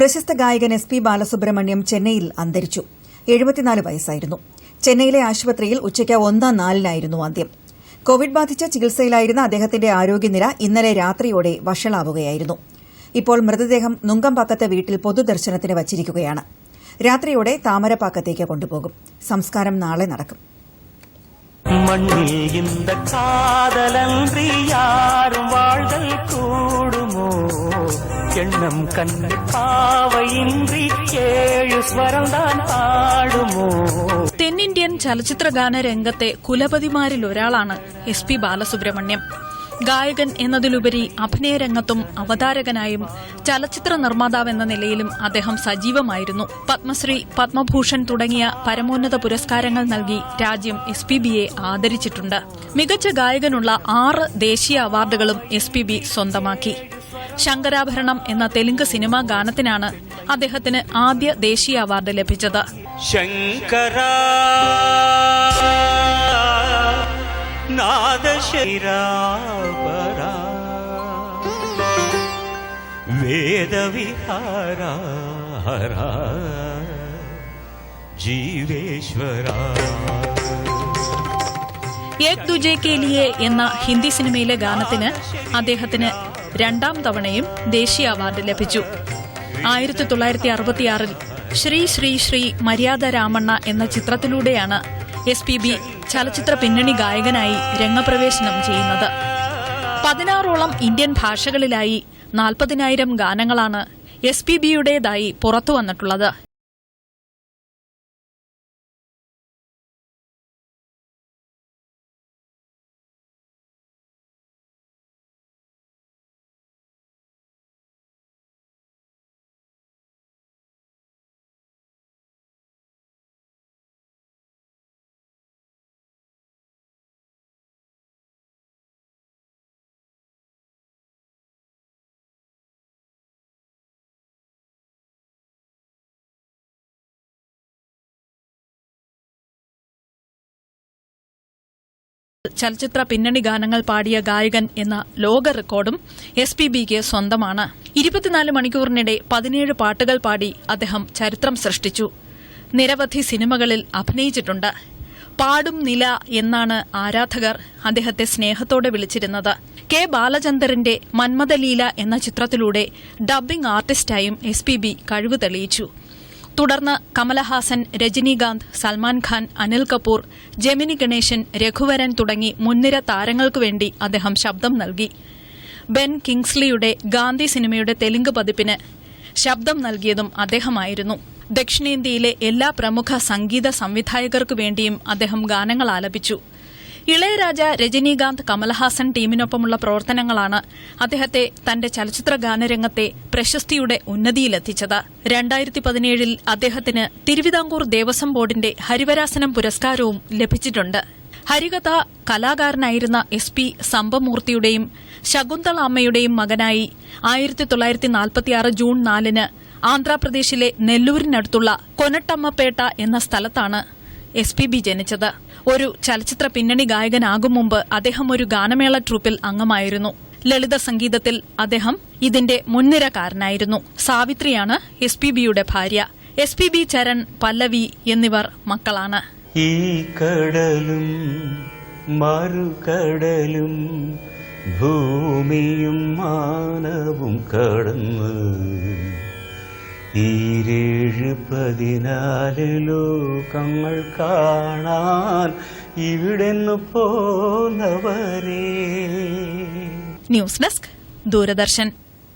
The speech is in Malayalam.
പ്രശസ്ത ഗായകൻ എസ് പി ബാലസുബ്രഹ്മണ്യം ചെന്നൈയിൽ അന്തരിച്ചു. എഴുപത്തിനാല് വയസ്സായിരുന്നു. ചെന്നൈയിലെ ആശുപത്രിയിൽ ഉച്ചയ്ക്ക് ഒന്നാം നാലിനായിരുന്നു അന്ത്യം. കോവിഡ് ബാധിച്ച ചികിത്സയിലായിരുന്ന അദ്ദേഹത്തിന്റെ ആരോഗ്യനില ഇന്നലെ രാത്രിയോടെ വഷളാവുകയായിരുന്നു. ഇപ്പോൾ മൃതദേഹം നുങ്കമ്പാക്കത്തെ വീട്ടിൽ പൊതുദർശനത്തിന് വച്ചിരിക്കുകയാണ്. രാത്രിയോടെ താമരപ്പാക്കത്തേക്ക് കൊണ്ടുപോകും. സംസ്കാരം നാളെ നടക്കും. മണ്ണിൽ ഇന്ന കാതലൻ വാഴ്കൾ எண்ணம் கண்ணு பாவையின்றி ஏழு ஸ்வரம்தான் ஆடுமோ തെന്നിന്ത്യൻ ചലച്ചിത്രഗാന രംഗത്തെ കുലപതിമാരിൽ ഒരാളാണ് എസ് പി ബാലസുബ്രഹ്മണ്യം ഗായകൻ എന്നതിലുപരി അഭിനയരംഗത്തും അവതാരകനായും ചലച്ചിത്ര നിർമ്മാതാവ് എന്ന നിലയിലും അദ്ദേഹം സജീവമായിരുന്നു പത്മശ്രീ പത്മഭൂഷൺ തുടങ്ങിയ പരമോന്നത പുരസ്കാരങ്ങൾ നൽകി രാജ്യം എസ് പി ബിയെ ആദരിച്ചിട്ടുണ്ട് മികച്ച ഗായകനുള്ള ആറ് ദേശീയ അവാർഡുകളും എസ് പി ബി സ്വന്തമാക്കി ശങ്കരാഭരണം എന്ന തെലുങ്ക് സിനിമാ ഗാനത്തിനാണ് അദ്ദേഹത്തിന് ആദ്യ ദേശീയ അവാർഡ് ലഭിച്ചത്. വേദവിഹാരാ ജീവേശ്വരാ. ഏക് ദുജെ കെ ലിയെ എന്ന ഹിന്ദി സിനിമയിലെ ഗാനത്തിന് അദ്ദേഹത്തിന് രണ്ടാം തവണയും ദേശീയ അവാർഡ് ലഭിച്ചു. ആയിരത്തി തൊള്ളായിരത്തി അറുപത്തിയാറിൽ ശ്രീ ശ്രീ ശ്രീ മര്യാദ രാമണ്ണ എന്ന ചിത്രത്തിലൂടെയാണ് എസ് പി ബി ചലച്ചിത്ര പിന്നണി ഗായകനായി രംഗപ്രവേശനം ചെയ്യുന്നത്. പതിനാറോളം ഇന്ത്യൻ ഭാഷകളിലായി നാൽപ്പതിനായിരം ഗാനങ്ങളാണ് എസ് പി ബിയുടേതായി പുറത്തു വന്നിട്ടുള്ളത് ചലച്ചിത്ര പിന്നണി ഗാനങ്ങൾ പാടിയ ഗായകൻ എന്ന ലോക റെക്കോർഡും എസ് പി ബിക്ക് സ്വന്തമാണ്. ഇരുപത്തിനാല് മണിക്കൂറിനിടെ പതിനേഴ് പാട്ടുകൾ പാടി അദ്ദേഹം ചരിത്രം സൃഷ്ടിച്ചു. നിരവധി സിനിമകളിൽ അഭിനയിച്ചിട്ടുണ്ട്. പാടും നില എന്നാണ് ആരാധകർ അദ്ദേഹത്തെ സ്നേഹത്തോടെ വിളിച്ചിരുന്നത്. കെ ബാലചന്ദറിന്റെ മന്മഥലീല എന്ന ചിത്രത്തിലൂടെ ഡബ്ബിംഗ് ആർട്ടിസ്റ്റായും എസ് പി ബി കഴിവ് തെളിയിച്ചു. തുടർന്ന് കമലഹാസൻ രജനീകാന്ത് സൽമാൻ ഖാൻ അനിൽ കപൂർ ജെമിനി ഗണേശൻ രഘുവരൻ തുടങ്ങി മുൻനിര താരങ്ങൾക്കു വേണ്ടി അദ്ദേഹം ശബ്ദം നൽകി. ബെൻ കിങ്സ്ലിയുടെ ഗാന്ധി സിനിമയുടെ തെലുങ്ക് പതിപ്പിന് ശബ്ദം നൽകിയതും അദ്ദേഹമായിരുന്നു. ദക്ഷിണേന്ത്യയിലെ എല്ലാ പ്രമുഖ സംഗീത സംവിധായകർക്കു വേണ്ടിയും അദ്ദേഹം ഗാനങ്ങൾ ആലപിച്ചു. ഇളയരാജ രജനീകാന്ത് കമൽഹാസൻ ടീമിനൊപ്പമുള്ള പ്രവർത്തനങ്ങളാണ് അദ്ദേഹത്തെ തന്റെ ചലച്ചിത്ര ഗാനരംഗത്തെ പ്രശസ്തിയുടെ ഉന്നതിയിലെത്തിച്ചത്. രണ്ടായിരത്തി പതിനേഴിൽ അദ്ദേഹത്തിന് തിരുവിതാംകൂർ ദേവസ്വം ബോർഡിന്റെ ഹരിവരാസനം പുരസ്കാരവും ലഭിച്ചിട്ടുണ്ട്. ഹരികഥ കലാകാരനായിരുന്ന എസ് പി സംഭമൂർത്തിയുടെയും ശകുന്തള അമ്മയുടെയും മകനായി ആയിരത്തി തൊള്ളായിരത്തി നാൽപ്പത്തിയാറ് ജൂൺ നാലിന് ആന്ധ്രാപ്രദേശിലെ നെല്ലൂരിനടുത്തുള്ള കൊനട്ടമ്മപ്പേട്ട എന്ന സ്ഥലത്താണ് എസ് പി ബി ജനിച്ചത്. ഒരു ചലച്ചിത്ര പിന്നണി ഗായകനാകും മുമ്പ് അദ്ദേഹം ഒരു ഗാനമേള ട്രൂപ്പിൽ അംഗമായിരുന്നു. ലളിത സംഗീതത്തിൽ അദ്ദേഹം ഇതിന്റെ മുൻനിരക്കാരനായിരുന്നു. സാവിത്രിയാണ് എസ് പി ബിയുടെ ഭാര്യ. S P B Charan Pallavi എന്നിവർ മക്കളാണ്. ഈ കടലും മറുകടലും ഭൂമിയും മാനവും കടന്ന് ഈരേഴ് പതിനാല് ലോകങ്ങൾ കാണാൻ ഇവിടെന്ന് പോന്നവരേ. News desk Doordarshan.